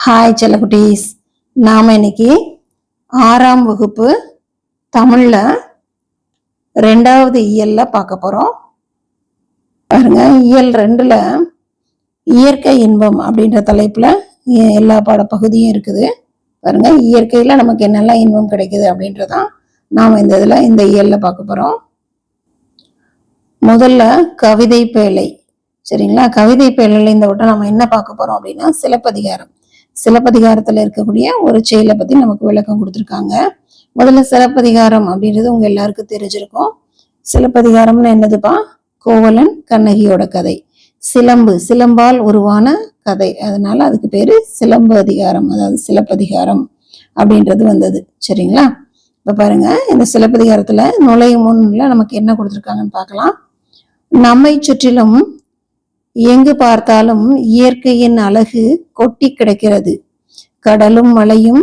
Hi செல்லகுட்டீஸ் நாம் இன்னைக்கு ஆறாம் வகுப்பு தமிழில் ரெண்டாவது இயலில் பார்க்க போகிறோம் பாருங்க இயல் ரெண்டில் இயற்கை இன்பம் அப்படின்ற தலைப்பில் எல்லா பாடப்பகுதியும் இருக்குது. பாருங்க இயற்கையில் நமக்கு என்னெல்லாம் இன்பம் கிடைக்குது அப்படின்றதான் நாம் இந்த இதில் இந்த இயலில் பார்க்க போகிறோம் முதல்ல கவிதை பேழை. சரிங்களா? கவிதை பேழையில் இந்த விட்டம் நம்ம என்ன பார்க்க போகிறோம் அப்படின்னா சிலப்பதிகாரம். சிலப்பதிகாரத்துல இருக்கக்கூடிய ஒரு செயலை பத்தி நமக்கு விளக்கம் கொடுத்துருக்காங்க. முதல்ல சிலப்பதிகாரம் அப்படின்றது உங்க எல்லாருக்கும் தெரிஞ்சிருக்கும். சிலப்பதிகாரம்னு என்னதுப்பா? கோவலன் கண்ணகியோட கதை. சிலம்பு சிலம்பால் உருவான கதை. அதனால அதுக்கு பேரு சிலம்பு அதிகாரம் அதாவது சிலப்பதிகாரம் அப்படின்றது வந்தது. சரிங்களா? இப்ப பாருங்க இந்த சிலப்பதிகாரத்துல நுழையும் முன்ல நமக்கு என்ன கொடுத்துருக்காங்கன்னு பார்க்கலாம். நம்மை சுற்றிலும் எங்கு பார்த்தாலும் இயற்கையின் அழகு கொட்டி கிடக்கிறது. கடலும் மலையும்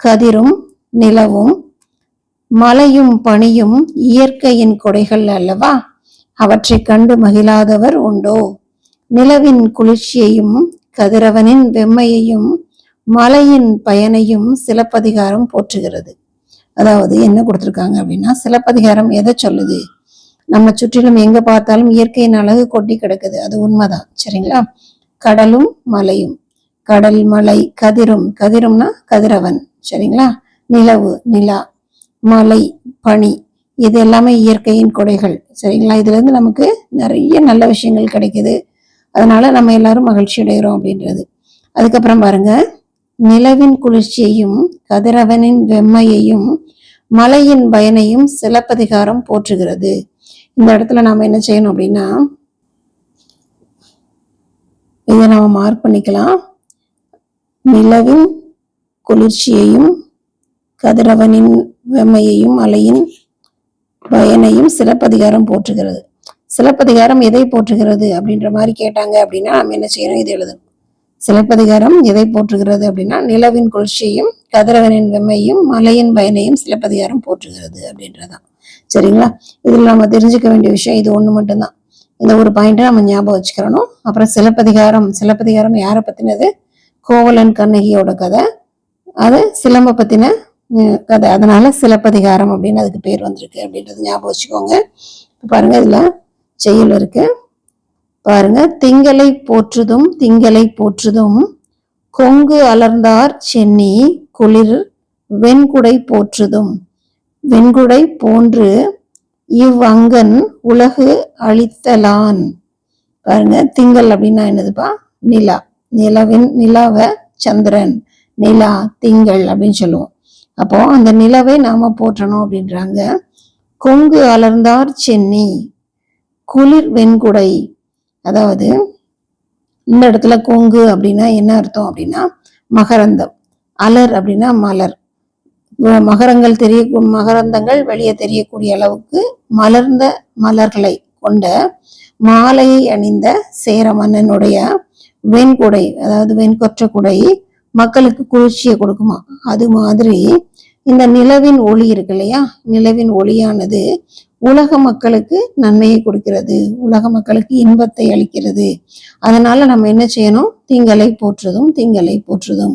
கதிரும் நிலவும் மலையும் பனியும் இயற்கையின் கொடைகள் அல்லவா? அவற்றை கண்டு மகிழாதவர் உண்டோ? நிலவின் குளிர்ச்சியையும் கதிரவனின் வெம்மையையும் மலையின் பயனையும் சிலப்பதிகாரம் போற்றுகிறது. அதாவது என்ன கொடுத்துருக்காங்க அப்படின்னா சிலப்பதிகாரம் எதை சொல்லுது? நம்ம சுற்றிலும் எங்க பார்த்தாலும் இயற்கையின் அழகு கொட்டி கிடக்குது. அது உண்மைதான். சரிங்களா? கடலும் மலையும். கடல் மலை கதிரும். கதிரும்னா கதிரவன். சரிங்களா? நிலவு நிலா மலை பனி. இது எல்லாமே இயற்கையின் கொடைகள். சரிங்களா? இதுல இருந்து நமக்கு நிறைய நல்ல விஷயங்கள் கிடைக்குது. அதனால நம்ம எல்லாரும் மகிழ்ச்சி அடைகிறோம் அப்படின்றது. அதுக்கப்புறம் பாருங்க. நிலவின் குளிர்ச்சியையும் கதிரவனின் வெம்மையையும் மலையின் பயனையும் சிலப்பதிகாரம் போற்றுகிறது. இந்த இடத்துல நாம் என்ன செய்யணும் அப்படின்னா இதை நம்ம மார்க் பண்ணிக்கலாம். நிலவின் குளிர்ச்சியையும் கதிரவனின் வெம்மையையும் அலையின் பயனையும் சிலப்பதிகாரம் போற்றுகிறது. சிலப்பதிகாரம் எதை போற்றுகிறது அப்படின்ற மாதிரி கேட்டாங்க அப்படின்னா நம்ம என்ன செய்யணும்? இது எழுதணும். சிலப்பதிகாரம் எதை போற்றுகிறது அப்படின்னா நிலவின் குளிர்ச்சியையும் கதிரவனின் வெம்மையும் மலையின் பயனையும் சிலப்பதிகாரம் போற்றுகிறது அப்படின்றதான். சரிங்களா? இதில் நம்ம தெரிஞ்சுக்க வேண்டிய விஷயம் இது ஒன்று மட்டும்தான். இந்த ஒரு பாயிண்ட்டை நம்ம ஞாபகம் வச்சுக்கிறணும். அப்புறம் சிலப்பதிகாரம் சிலப்பதிகாரம் யாரை பற்றினது கோவலன் கண்ணகியோட கதை. அது சிலம்ப பற்றின கதை. அதனால சிலப்பதிகாரம் அப்படின்னு அதுக்கு பேர் வந்திருக்கு அப்படின்றது ஞாபகம் வச்சுக்கோங்க. பாருங்க இதில் செயல் இருக்கு. பாருங்க திங்களை போற்றுதும் திங்களை போற்றுதும் கொங்கு அலர்ந்தார் சென்னி குளிர் வெண்குடை போற்றுதும் வெண்குடை போன்று இவ்வங்கன் உலகு அழித்தலான். பாருங்க திங்கள் அப்படின்னா என்னதுப்பா? நிலா. நிலவின் நிலாவை சந்திரன். நிலா திங்கள் அப்படின்னு சொல்லுவோம். அப்போ அந்த நிலவை நாம போற்றணும் அப்படின்றாங்க. கொங்கு அலர்ந்தார் சென்னி. குளிர் வெண்குடை. அதாவது இந்த இடத்துல கொங்கு அப்படின்னா என்ன அர்த்தம் அப்படின்னா மகரந்தம். அலர் அப்படின்னா மலர். மகரங்கள் தெரிய மகரந்தங்கள் வெளியே தெரியக்கூடிய அளவுக்கு மலர்ந்த மலர்களை கொண்ட மாலையை அணிந்த சேர மன்னனுடைய வெண்குடை அதாவது வெண்கொற்ற குடை மக்களுக்கு குளிர்ச்சியை கொடுக்குமா? அது மாதிரி இந்த நிலவின் ஒளி இருக்கு இல்லையா? நிலவின் ஒளியானது உலக மக்களுக்கு நன்மையை கொடுக்கிறது உலக மக்களுக்கு இன்பத்தை அளிக்கிறது. அதனால நம்ம என்ன செய்யணும்? திங்களை போற்றுதும் திங்களை போற்றுதும்.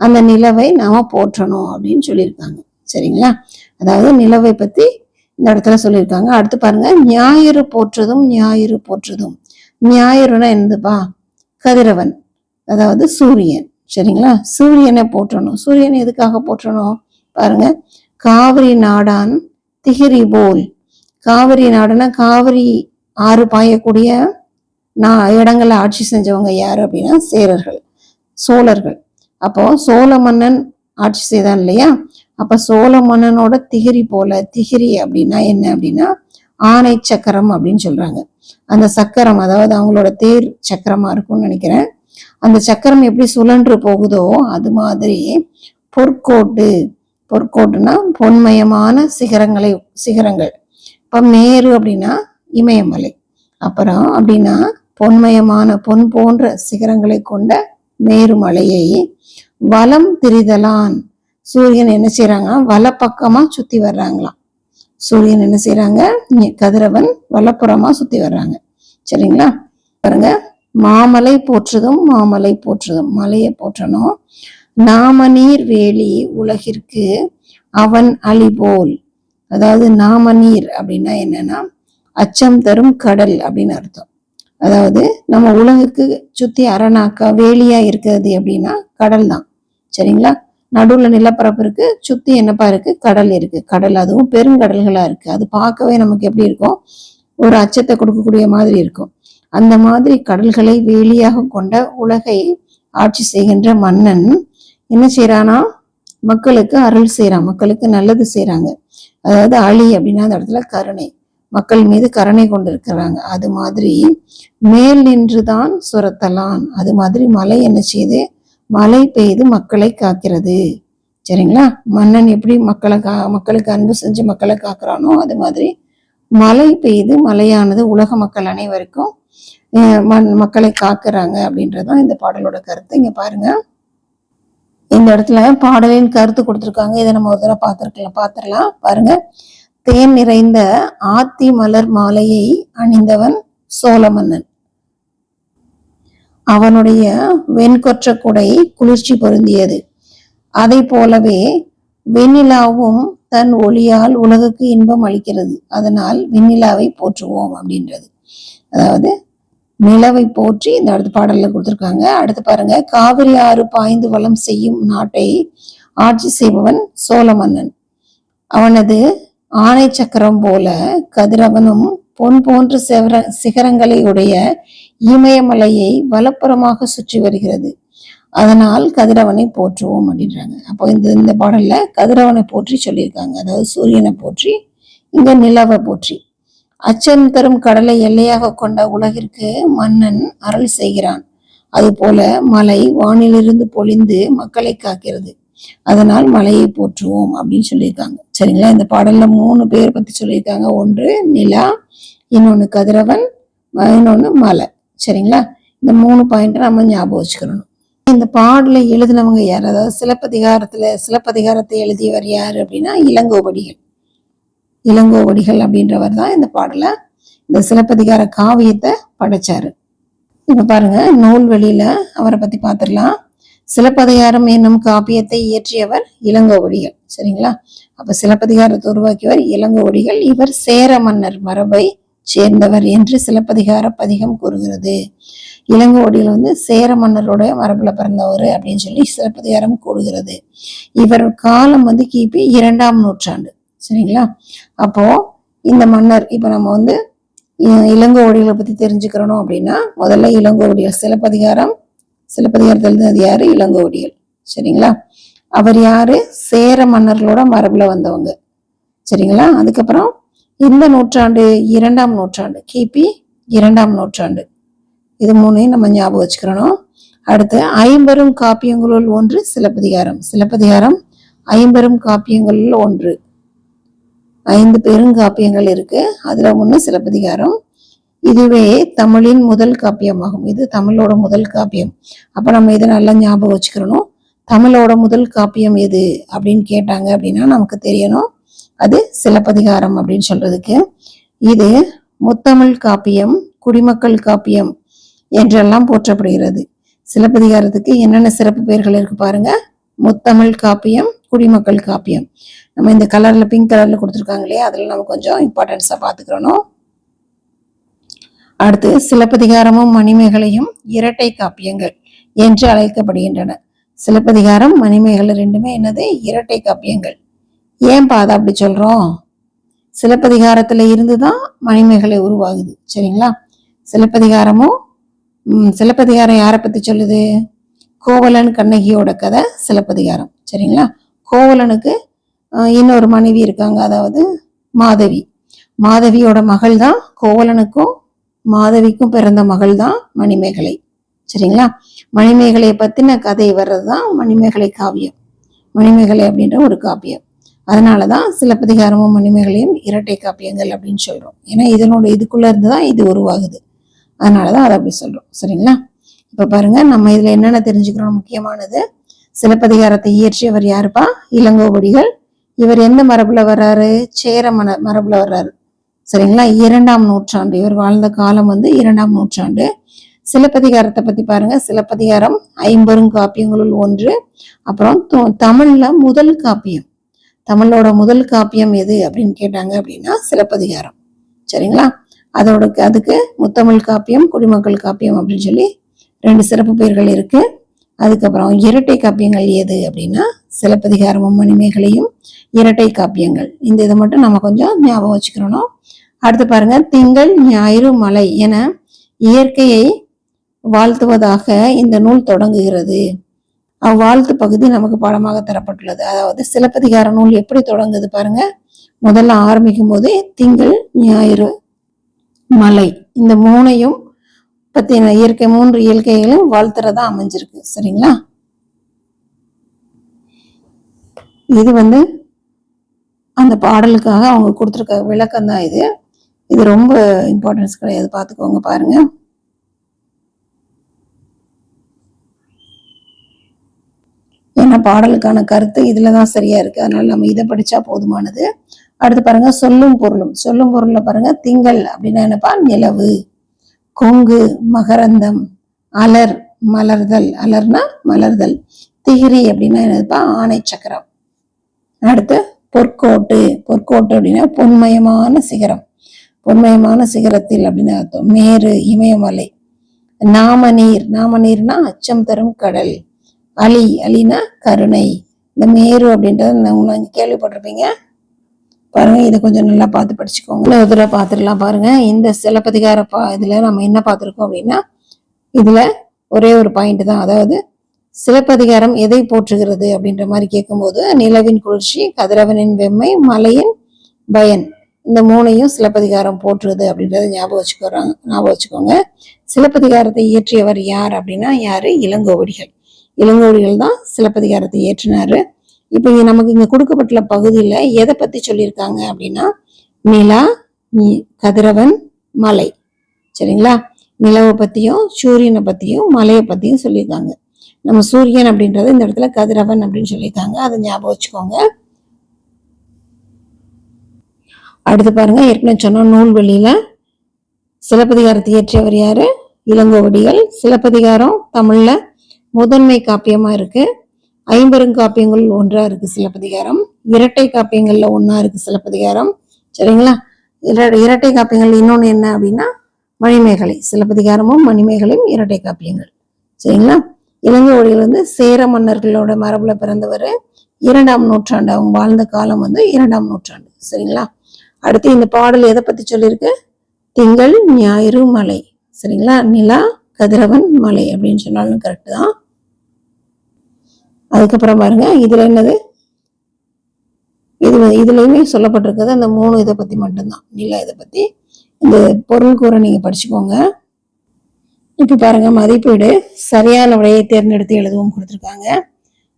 அந்த நிலவை நாம போற்றணும் அப்படின்னு சொல்லியிருக்காங்க. சரிங்களா? அதாவது நிலவை பத்தி இந்த இடத்துல சொல்லியிருக்காங்க. அடுத்து பாருங்க ஞாயிறு போற்றதும் ஞாயிறு போற்றதும். ஞாயிறுனா என்னதுப்பா? கதிரவன் அதாவது சூரியன். சரிங்களா? சூரியனை போற்றணும். சூரியனை எதுக்காக போற்றணும்? பாருங்க காவிரி நாடான் திகிரி போல். காவிரி நாடுனா காவிரி ஆறு பாயக்கூடிய நான் இடங்களை ஆட்சி செஞ்சவங்க யார் அப்படின்னா சேரர்கள் சோழர்கள். அப்போ சோழ மன்னன் ஆட்சி செய்தான் இல்லையா? அப்ப சோழ மன்னனோட திகிரி போல திகிரி அப்படின்னா என்ன அப்படின்னா ஆணை சக்கரம் அப்படின்னு சொல்றாங்க. அந்த சக்கரம் அதாவது அவங்களோட தேர் சக்கரமா இருக்கும்னு நினைக்கிறேன். அந்த சக்கரம் எப்படி சுழன்று போகுதோ அது மாதிரி பொற்கோட்டு பொற்கோட்டுனா பொன்மயமான சிகரங்களை சிகரங்கள். இப்போ மேரு அப்படின்னா இமயமலை. அப்புறம் அப்படின்னா பொன்மயமான பொன் போன்ற சிகரங்களை கொண்ட மேருமலையை வலம் திரிதலான். சூரியன் என்ன செய்யறாங்க வலப்பக்கமா சுத்தி வர்றாங்களாம். சூரியன் என்ன செய்யறாங்க கதிரவன் வலப்புறமா சுத்தி வர்றாங்க. சரிங்களா? பாருங்க. மாமலை போற்றுதும் மாமலை போற்றுதும். மலையை போற்றணும். நாமநீர் வேலி உலகிற்கு அவன் அழிபோல். அதாவது நாமநீர் அப்படின்னா என்னன்னா அச்சம் தரும் கடல் அப்படின்னு அர்த்தம். அதாவது நம்ம உலகுக்கு சுத்தி அரணாக்கா வேலியா இருக்கிறது அப்படின்னா கடல் தான். சரிங்களா? நடுவுல நிலப்பரப்பு இருக்கு சுத்தி என்னப்பா இருக்கு? கடல் இருக்கு. கடல் அதுவும் பெருங்கடல்களா இருக்கு. அது பார்க்கவே நமக்கு எப்படி இருக்கும்? ஒரு அச்சத்தை கொடுக்கக்கூடிய மாதிரி இருக்கும். அந்த மாதிரி கடல்களை வேலியாக கொண்ட உலகை ஆட்சி செய்கின்ற மன்னன் என்ன செய்யறானா மக்களுக்கு அருள் செய்யறான் மக்களுக்கு நல்லது செய்யறாங்க அதாவது அழி அப்படின்னா அந்த இடத்துல கருணை. மக்கள் மீது கருணை கொண்டிருக்கிறாங்க. அது மாதிரி மேல் நின்றுதான் சுரத்தலான். அது மாதிரி மழை என்ன செய்யுது மழை பெய்து மக்களை காக்கிறது. சரிங்களா? மன்னன் எப்படி மக்களை கா மக்களுக்கு அன்பு செஞ்சு மக்களை காக்குறானோ அது மாதிரி மழை பெய்து மழையானது உலக மக்கள் அனைவருக்கும் அஹ், மண் மக்களை காக்குறாங்க அப்படின்றதான் இந்த பாடலோட கருத்து. இங்க பாருங்க. இந்த இடத்துல பாடலின் கருத்து கொடுத்துருக்காங்க. இதை நம்ம ஒரு தடவை பார்த்துருக்கலாம் பார்த்துடலாம் பாருங்க. தேன் நிறைந்த ஆத்தி மலர் மாலையை அணிந்தவன் சோழ மன்னன் அவனுடைய வெண்கொற்ற குடை குளிர்ச்சி பொருந்தியது. அதை போலவே வெண்ணிலாவும் தன் ஒளியால் உலகுக்கு இன்பம் அளிக்கிறது. அதனால் வெண்ணிலாவை போற்றுவோம் அப்படின்றது. அதாவது நிலவை போற்றி இந்த அடுத்த பாடல்ல கொடுத்துருக்காங்க. அடுத்து பாருங்க. காவிரி ஆறு பாய்ந்து வளம் செய்யும் நாட்டை ஆட்சி செய்பவன் சோழ மன்னன் அவனது ஆணை சக்கரம் போல கதிரவனும் பொன் போன்ற செவர சிகரங்களை உடைய இமயமலையை வலப்புறமாக சுற்றி வருகிறது. அதனால் கதிரவனை போற்றுவோம் அப்படின்றாங்க. அப்போ இந்த இந்த பாடல்ல கதிரவனை போற்றி சொல்லியிருக்காங்க. அதாவது சூரியனை போற்றி இங்க நிலவை போற்றி. அச்சம் தரும் கடலை எல்லையாக கொண்ட உலகிற்கு மன்னன் அருள் செய்கிறான். அதுபோல மலை வானிலிருந்து பொழிந்து மக்களை காக்கிறது. அதனால் மலையை போற்றுவோம் அப்படின்னு சொல்லியிருக்காங்க. சரிங்களா? இந்த பாடல்ல மூணு பேர் பத்தி சொல்லியிருக்காங்க. ஒன்று நிலா இன்னொன்று கதிரவன் இன்னொன்று மலை. சரிங்களா? இந்த மூணு பாயிண்ட்டை நம்ம ஞாபகம் வச்சுக்கணும். இந்த பாடலை எழுதினவங்க யார்? அதாவது சிலப்பதிகாரத்துல சிலப்பதிகாரத்தை எழுதியவர் யார் அப்படின்னா இளங்கோவடிகள். இளங்கோவடிகள் அப்படின்றவர் தான் இந்த பாடலை இந்த சிலப்பதிகார காவியத்தை படைச்சாரு. இப்ப பாருங்க நூல்வெளியில் அவரை பத்தி பார்த்துடலாம் சிலப்பதிகாரம் என்னும் காப்பியத்தை இயற்றியவர் இளங்கோவடிகள் சரிங்களா? அப்ப சிலப்பதிகாரத்தை உருவாக்கியவர் இளங்கோவடிகள் இவர் சேர மன்னர் மரபை சேர்ந்தவர் என்று சிலப்பதிகார பதிகம் கூறுகிறது. இளங்கோவடிகள் வந்து சேர மன்னரோட மரபில் பிறந்தவர் அப்படின்னு சொல்லி சிலப்பதிகாரம் கூறுகிறது. இவர் காலம் வந்து கிபி இரண்டாம் நூற்றாண்டு. சரிங்களா? அப்போ இந்த மன்னர் இப்போ நம்ம வந்து இளங்கோவடிகளை பத்தி தெரிஞ்சுக்கிறோம் அப்படின்னா முதல்ல இளங்கோவடிகள் சிலப்பதிகாரம் சிலப்பதிகாரத்தில் எழுதினது யாரு? இளங்கோவடிகள். சரிங்களா? அவர் யாரு? சேர மன்னர்களோட மரபுல வந்தவங்க. சரிங்களா? அதுக்கப்புறம் இந்த நூற்றாண்டு இரண்டாம் நூற்றாண்டு கிபி இரண்டாம் நூற்றாண்டு. இது மூணையும் நம்ம ஞாபகம் வச்சுக்கிறணும். அடுத்து ஐம்பெரும் காப்பியங்களுள் ஒன்று சிலப்பதிகாரம். சிலப்பதிகாரம் ஐம்பெரும் காப்பியங்களுள் ஒன்று. ஐந்து பெருங்காப்பியங்கள் இருக்கு. அதுல ஒன்று சிலப்பதிகாரம் இதுவே தமிழின் முதல் காப்பியமாகும். இது தமிழோட முதல் காப்பியம். அப்போ நம்ம இதை நல்லா ஞாபகம் வச்சுக்கிறணும் தமிழோட முதல் காப்பியம் எது அப்படின்னு கேட்டாங்க அப்படின்னா நமக்கு தெரியணும். அது சிலப்பதிகாரம் அப்படின்னு சொல்றதுக்கு. இது முத்தமிழ் காப்பியம் குடிமக்கள் காப்பியம் என்றெல்லாம் போற்றப்படுகிறது. சிலப்பதிகாரத்துக்கு என்னென்ன சிறப்பு பெயர்கள் இருக்கு பாருங்க. முத்தமிழ் காப்பியம் குடிமக்கள் காப்பியம். நம்ம இந்த கலர்ல பிங்க் கலர்ல கொடுத்துருக்காங்க இல்லையா? அதில் நம்ம கொஞ்சம் இம்பார்ட்டன்ஸா பாத்துக்கிறணும் அடுத்து சிலப்பதிகாரமும் மணிமேகலையும் இரட்டை காப்பியங்கள் என்று அழைக்கப்படுகின்றன. சிலப்பதிகாரம் மணிமேகலை ரெண்டுமே என்னது? இரட்டை காப்பியங்கள். ஏன் பாதா அப்படி சொல்றோம்? சிலப்பதிகாரத்துல இருந்து தான் மணிமேகலை உருவாகுது. சரிங்களா? சிலப்பதிகாரமும் சிலப்பதிகாரம் யாரை பத்தி சொல்லுது? கோவலன் கண்ணகியோட கதை சிலப்பதிகாரம். சரிங்களா? கோவலனுக்கு இன்னொரு மனைவி இருக்காங்க. அதாவது மாதவி. மாதவியோட மகள் தான் கோவலனுக்கும் மாதவிக்கும் பிறந்த மகள் தான் மணிமேகலை. சரிங்களா? மணிமேகலையை பத்தின கதை வர்றது தான் மணிமேகலை காவியம். மணிமேகலை அப்படின்ற ஒரு காப்பியம் அதனால தான் சிலப்பதிகாரமும் மணிமேகலையும் இரட்டை காப்பியங்கள் அப்படின்னு சொல்றோம். ஏன்னா இதனோட இதுக்குள்ள இருந்து தான் இது உருவாகுது. அதனால தான் அதை அப்படி சொல்றோம். சரிங்களா? இப்ப பாருங்க நம்ம இதுல என்னென்ன தெரிஞ்சுக்கிறோம்? முக்கியமானது சிலப்பதிகாரத்தை இயற்றியவர் யாருப்பா? இளங்கோவடிகள். இவர் எந்த மரபுல வர்றாரு? சேர மன மரபுல வர்றாரு. சரிங்களா? இரண்டாம் நூற்றாண்டு. இவர் வாழ்ந்த காலம் வந்து இரண்டாம் நூற்றாண்டு. சிலப்பதிகாரத்தை பத்தி பாருங்க. சிலப்பதிகாரம் ஐம்பெரும் காப்பியங்களுள் ஒன்று. அப்புறம் தொ- தமிழ்ல முதல் காப்பியம். தமிழோட முதல் காப்பியம் எது அப்படின்னு கேட்டாங்க அப்படின்னா சிலப்பதிகாரம். சரிங்களா? அதோட அதுக்கு முத்தமிழ் காப்பியம் குடிமக்கள் காப்பியம் அப்படின்னு சொல்லி ரெண்டு சிறப்பு பெயர்கள் இருக்கு. அதுக்கப்புறம் இரட்டை காப்பியங்கள் எது அப்படின்னா சிலப்பதிகாரமும் மணிமேகலையும் இரட்டை காப்பியங்கள். இந்த இதை மட்டும் நம்ம கொஞ்சம் ஞாபகம் வச்சுக்கிறணும் அடுத்து பாருங்க திங்கள் ஞாயிறு மலை என இயற்கையை வாழ்த்துவதாக இந்த நூல் தொடங்குகிறது. அவ்வாழ்த்து பகுதி நமக்கு பாடமாக தரப்பட்டுள்ளது. அதாவது சிலப்பதிகார நூல் எப்படி தொடங்குது பாருங்க. முதல்ல ஆரம்பிக்கும் போது திங்கள் ஞாயிறு மலை இந்த மூணையும் பத்தின இயற்கை மூன்று இயற்கைகளும் வாழ்த்துறதா அமைஞ்சிருக்கு. சரிங்களா? இது வந்து அந்த பாடலுக்காக அவங்க கொடுத்துருக்க விளக்கம் தான் இது. இது ரொம்ப இம்பார்ட்டன்ஸ் கிடையாது. பார்த்துக்கோங்க பாருங்க. ஏன்னா பாடலுக்கான கருத்து இதில் தான் சரியா இருக்கு. அதனால நம்ம இதை படித்தா போதுமானது. அடுத்து பாருங்க சொல்லும் பொருளும். சொல்லும் பொருளில் பாருங்க திங்கள் அப்படின்னா என்னப்பா? நிலவு. கொங்கு மகரந்தம் அலர் மலர்தல். அலர்னா மலர்தல். திகிரி அப்படின்னா என்னதுப்பா? ஆணை சக்கரம். அடுத்து பொற்கோட்டு. பொற்கோட்டு அப்படின்னா பொன்மயமான சிகரம். பொன்மயமான சிகரத்தில் அப்படின்னு அர்த்தம். மேரு இமயமலை. நாமநீர் நாமநீர்னா அச்சம் தரும் கடல். அலி. அலினா கருணை. இந்த மேரு அப்படின்றத நான் கேள்விப்பட்டிருப்பீங்க. பாருங்க இதை கொஞ்சம் நல்லா பார்த்து படிச்சுக்கோங்க. இன்னும் இதுல பார்த்துடலாம் பாருங்க. இந்த சிலப்பதிகார பா இதில் நம்ம என்ன பார்த்துருக்கோம் அப்படின்னா இதில் ஒரே ஒரு பாயிண்ட் தான். அதாவது சிலப்பதிகாரம் எதை போற்றுகிறது அப்படின்ற மாதிரி கேட்கும்போது நிலவின் குளிர்ச்சி கதிரவனின் வெம்மை மலையின் பயன். இந்த மூணையும் சிலப்பதிகாரம் போற்றுது அப்படின்றத ஞாபகம் வச்சுக்கிறாங்க ஞாபகம் வச்சுக்கோங்க. சிலப்பதிகாரத்தை இயற்றியவர் யார் அப்படின்னா யாரு? இளங்கோவடிகள். இளங்கோவடிகள் தான் சிலப்பதிகாரத்தை இயற்றினாரு. இப்போ இங்கே நமக்கு இங்கே கொடுக்கப்பட்டுள்ள பகுதியில் எதை பற்றி சொல்லியிருக்காங்க அப்படின்னா நிலா கதிரவன் மலை. சரிங்களா? நிலவை பற்றியும் சூரியனை பற்றியும் மலையை பற்றியும் சொல்லியிருக்காங்க. நம்ம சூரியன் அப்படின்றது இந்த இடத்துல கதிரவன் அப்படின்னு சொல்லியிருக்காங்க. அதை ஞாபகம் வச்சுக்கோங்க. அடுத்து பாருங்கள் ஏற்கனவே சொன்னோம் நூல்வெளியில சிலப்பதிகாரத்தை இயற்றியவர் யார்? இளங்கோவடிகள். சிலப்பதிகாரம் தமிழில் முதன்மை காப்பியமாக இருக்குது ஐம்பெருங்காப்பியங்கள் ஒன்றாக இருக்குது சிலப்பதிகாரம். இரட்டை காப்பியங்களில் ஒன்றா இருக்குது சிலப்பதிகாரம். சரிங்களா? இர- இரட்டை காப்பியங்கள் இன்னொன்று என்ன அப்படின்னா மணிமேகலை. சிலப்பதிகாரமும் மணிமேகலையும் இரட்டை காப்பியங்கள். சரிங்களா? இளங்கோவடிகள் வந்து சேர மன்னர்களோட மரபில் பிறந்தவர். இரண்டாம் நூற்றாண்டு அவங்க வாழ்ந்த காலம் வந்து இரண்டாம் நூற்றாண்டு. சரிங்களா? அடுத்து இந்த பாடல் எதை பத்தி சொல்லியிருக்கு? திங்கள் ஞாயிறு மலை. சரிங்களா? நிலா கதிரவன் மலை அப்படின்னு சொன்னாலும் கரெக்ட் தான். அதுக்கப்புறம் பாருங்க இதுல என்னது? இது இதுலேயுமே சொல்லப்பட்டிருக்கிறது அந்த மூணு இதை பத்தி மட்டும்தான். நிலா இதை பத்தி. இந்த பொருள் கூற நீங்க படிச்சுக்கோங்க. இப்ப பாருங்க மதிப்பீடு. சரியான விடையை தேர்ந்தெடுத்து எழுதவும் கொடுத்துருக்காங்க.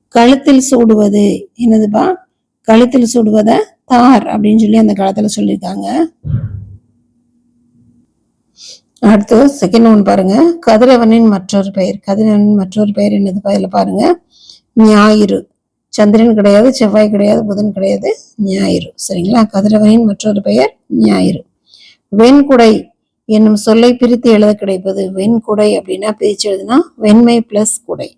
கழுத்தில் சூடுவது. என்னதுப்பா? கழுத்தில் சூடுவதை தார் அப்படின்னு சொல்லி அந்த காலத்துல சொல்லியிருக்காங்க. அடுத்து செகண்ட் ஒன் பாருங்க. கதிரவனின் மற்றொரு பெயர். கதிரவனின் மற்றொரு பெயர் என்னது? இதுல பாருங்க. ஞாயிறு. சந்திரன் கிடையாது செவ்வாய் கிடையாது புதன் கிடையாது ஞாயிறு. சரிங்களா? கதிரவனின் மற்றொரு பெயர் ஞாயிறு. வெண்குடை என்னும் சொல்லை பிரித்து எழுத கிடைப்பது. வெண்குடை அப்படின்னா பிரிச்சு எழுதுனா வெண்மை பிளஸ் குடை.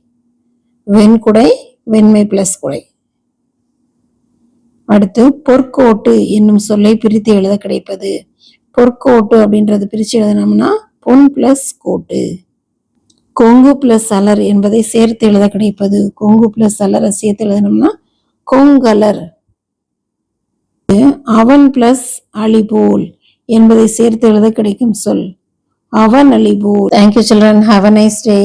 வெண்குடை வெண்மை பிளஸ் குடை. அடுத்து பொற்கோட்டு என்னும் சொல்லை பிரித்து எழுத கிடைப்பது. பொற்கோட்டு அப்படின்றது பிரித்து எழுதினோம்னா பொன் பிளஸ் கோட்டு. கொங்கு பிளஸ் அலர் என்பதை சேர்த்து எழுத கிடைப்பது. கொங்கு பிளஸ் அலரை சேர்த்து எழுதணும்னா கொங்கலர். அவன் பிளஸ் அலிபோல் என்பதை சேர்த்து எழுத கிடைக்கும் சொல். அவன் அலிபோல் thank you children have a nice day